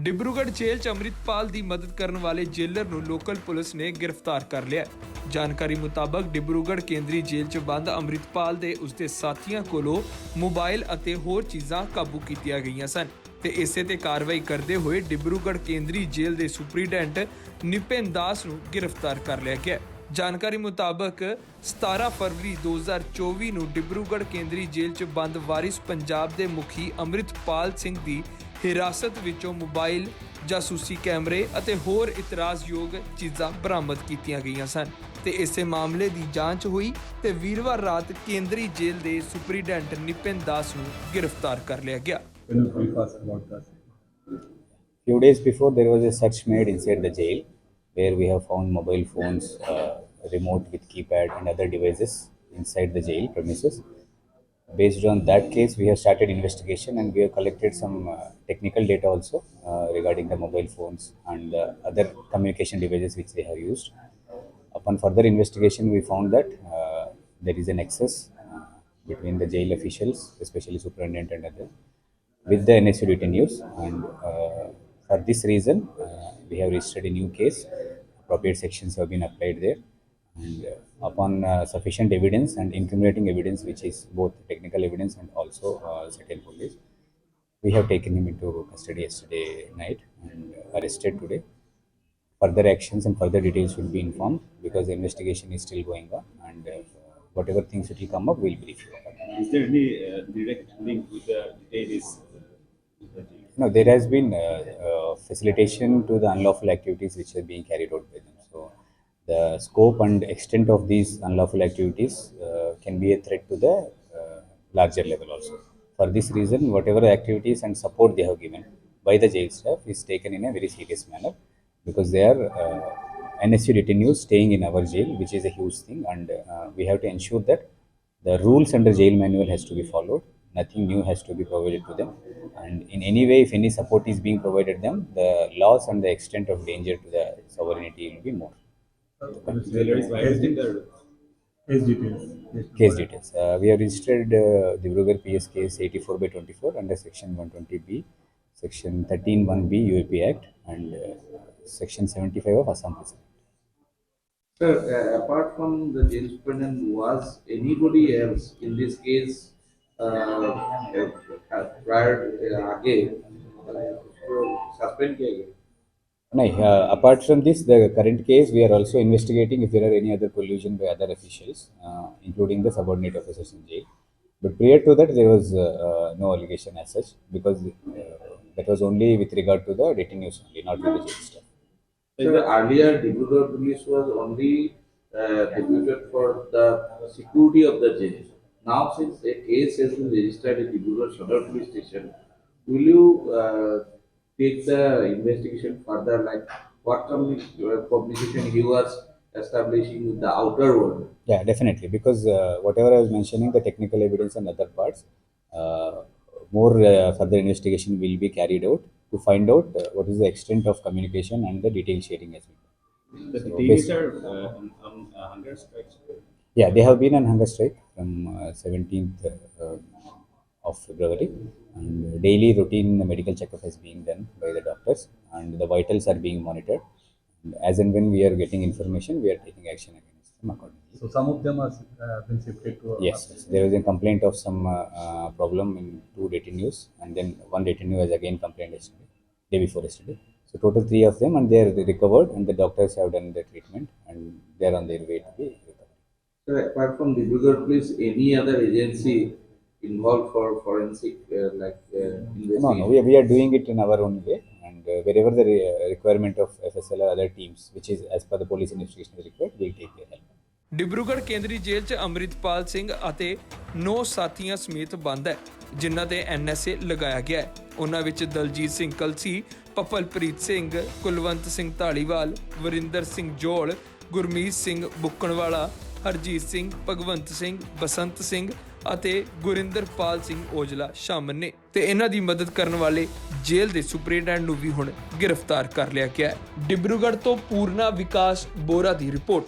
ਡਿਬਰੂਗੜ੍ਹ ਜੇਲ੍ਹ 'ਚ ਅੰਮ੍ਰਿਤਪਾਲ ਦੀ ਮਦਦ ਕਰਨ ਵਾਲੇ ਜੇਲਰ ਨੂੰ ਲੋਕਲ ਪੁਲਿਸ ਨੇ ਗ੍ਰਿਫਤਾਰ ਕਰ ਲਿਆ ਜਾਣਕਾਰੀ ਮੁਤਾਬਕ ਡਿਬਰੂਗੜ੍ਹ ਕੇਂਦਰੀ ਜੇਲ੍ਹ 'ਚ ਬੰਦ ਅੰਮ੍ਰਿਤਪਾਲ ਦੇ ਉਸਦੇ ਸਾਥੀਆਂ ਕੋਲੋਂ ਮੋਬਾਈਲ ਅਤੇ ਹੋਰ ਚੀਜ਼ਾਂ ਕਾਬੂ ਕੀਤੀਆਂ ਗਈਆਂ ਸਨ ਤੇ ਇਸੇ ਤੇ ਕਾਰਵਾਈ ਕਰਦੇ ਹੋਏ ਡਿਬਰੂਗੜ੍ਹ ਕੇਂਦਰੀ ਜੇਲ੍ਹ ਦੇ ਸੁਪਰੀਡੈਂਟ ਨਿਪਿਨ ਦਾਸ ਨੂੰ ਗ੍ਰਿਫਤਾਰ ਕਰ ਲਿਆ ਗਿਆ ਜਾਣਕਾਰੀ ਮੁਤਾਬਕ 17 ਫਰਵਰੀ 2024 ਨੂੰ ਡਿਬਰੂਗੜ੍ਹ ਕੇਂਦਰੀ ਜੇਲ੍ਹ 'ਚ ਬੰਦ ਵਾਰਿਸ ਪੰਜਾਬ ਦੇ ਮੁਖੀ ਅੰਮ੍ਰਿਤਪਾਲ ਸਿੰਘ ਦੀ ਹਿਰਾਸਤ ਵਿੱਚੋਂ ਮੋਬਾਈਲ ਜਾਸੂਸੀ ਕੈਮਰੇ ਅਤੇ ਹੋਰ ਇਤਰਾਜ਼ਯੋਗ ਚੀਜ਼ਾਂ ਬਰਾਮਦ ਕੀਤੀਆਂ ਗਈਆਂ ਸਨ ਤੇ ਇਸੇ ਮਾਮਲੇ ਦੀ ਜਾਂਚ ਹੋਈ ਤੇ ਵੀਰਵਾਰ ਰਾਤ ਕੇਂਦਰੀ ਜੇਲ੍ਹ ਦੇ ਸੁਪਰੀਡੈਂਟ ਨਿਪਿਨ ਦਾਸ ਨੂੰ ਗ੍ਰਿਫਤਾਰ ਕਰ ਲਿਆ ਗਿਆ few days before there was a search made inside the jail where we have found mobile phones uh, remote with keypad and other devices inside the jail premises based on that case we have started investigation and we have collected some uh, technical data also uh, regarding the mobile phones and uh, other communication devices which they have used. Upon further investigation we found that uh, there is an excess uh, between the jail officials especially superintendent and other with the NSU detainees and uh, for this reason uh, we have registered a new case. Appropriate sections have been applied there and uh, upon uh, sufficient evidence and incriminating evidence which is both technical evidence and also uh, certain police we have taken him into custody yesterday night and arrested today further actions and further details will be informed because the investigation is still going on and uh, whatever things that will come up we'll brief you. Is there any uh, direct link with the detainees? with the jail? No, there has been uh, uh, facilitation to the unlawful activities which are being carried out by them. So, scope and extent of these unlawful activities uh, can be a threat to the uh, larger level also. For this reason, whatever activities and support they have given by the jail staff is taken in a very serious manner because they are uh, NSU detainees staying in our jail, which is a huge thing, and uh, we have to ensure that the rules under jail manual has to be followed. Nothing new has to be provided to them. And in any way if any support is being provided them the loss and the extent of danger to the sovereignty will be more Jailer is violating the Case details. Case details. Uh, we have registered uh, Bruger PS case 84 by 24 under section 120B, section 131B UAP Act, and uh, section 75 of Assam Prison. Sir, uh, apart from the jail was anybody else in this case uh, uh prior uh, again uh, suspended? No, uh, apart from this, the current case, we are also investigating if there are any other collusion by other officials, uh, including the subordinate officers in jail. But prior to that, there was uh, no allegation as such because that was only with regard to the detainees only, not with the jail staff. Sir, earlier Dibrugarh police was only uh, for the security of the jail. Now since a case has been registered at Dibrugarh Sadar police station, will you uh, take the investigation further like what communi- uh, communication he was establishing with the outer world? Yeah, definitely. Because uh, whatever I was mentioning, the technical evidence and other parts, uh, more uh, further investigation will be carried out to find out uh, what is the extent of communication and the detail sharing as well. The So detainees basi- are uh, on, on uh, hunger strikes. Yeah, they have been on hunger strike from uh, 17th uh, of February, and daily routine medical checkup is being done by the doctors, and the vitals are being monitored. And as and when we are getting information, we are taking action against them accordingly. So some of them are uh, been shifted to. Yes, yes, there was a complaint of some uh, uh, problem in two detainees, and then one detainee was again complained yesterday, day before yesterday. So total three of them, and they are recovered, and the doctors have done the treatment, and they are on their way to be recovered. Sir, apart from Dibrugarh police, any other agency involved for forensic uh, like uh, investigation? No, no, we are, we are doing it in our own way, and uh, wherever the re- requirement of FSL or other teams, which is as per the police investigation is required, we will take their help. Dibrugarh ਕੇਂਦਰੀ ਜੇਲ੍ਹ 'ਚ ਅੰਮ੍ਰਿਤਪਾਲ ਸਿੰਘ ਅਤੇ 9 ਸਾਥੀਆਂ ਸਮੇਤ ਬੰਦ ਹੈ ਜਿਨ੍ਹਾਂ ਤੇ NSA ਲਗਾਇਆ ਗਿਆ ਹੈ ਉਹਨਾਂ ਵਿੱਚ ਦਲਜੀਤ ਸਿੰਘ ਕਲਸੀ ਪਪਲਪ੍ਰੀਤ ਸਿੰਘ ਕੁਲਵੰਤ ਸਿੰਘ ਢਾਲੀਵਾਲ ਵਰਿੰਦਰ ਸਿੰਘ ਜੋਲ ਗੁਰਮੀਤ ਸਿੰਘ ਬੁੱਕਣਵਾਲਾ ਹਰਜੀਤ ਸਿੰਘ ਭਗਵੰਤ ਸਿੰਘ ਬਸੰਤ ਸਿੰਘ ਅਤੇ ਗੁਰਿੰਦਰਪਾਲ ਸਿੰਘ ਔਜਲਾ ਸ਼ਾਮਲ ਨੇ ਤੇ ਇਹਨਾਂ ਦੀ ਮਦਦ ਕਰਨ ਵਾਲੇ ਜੇਲ੍ਹ ਦੇ ਸੁਪਰਡੈਂਟ ਨੂੰ ਵੀ ਹੁਣ ਗ੍ਰਿਫਤਾਰ ਕਰ ਲਿਆ ਗਿਆ ਹੈ। ਡਿਬਰੂਗੜ੍ਹ ਤੋਂ ਪੂਰਨਾ ਵਿਕਾਸ ਬੋਰਾ ਦੀ ਰਿਪੋਰਟ।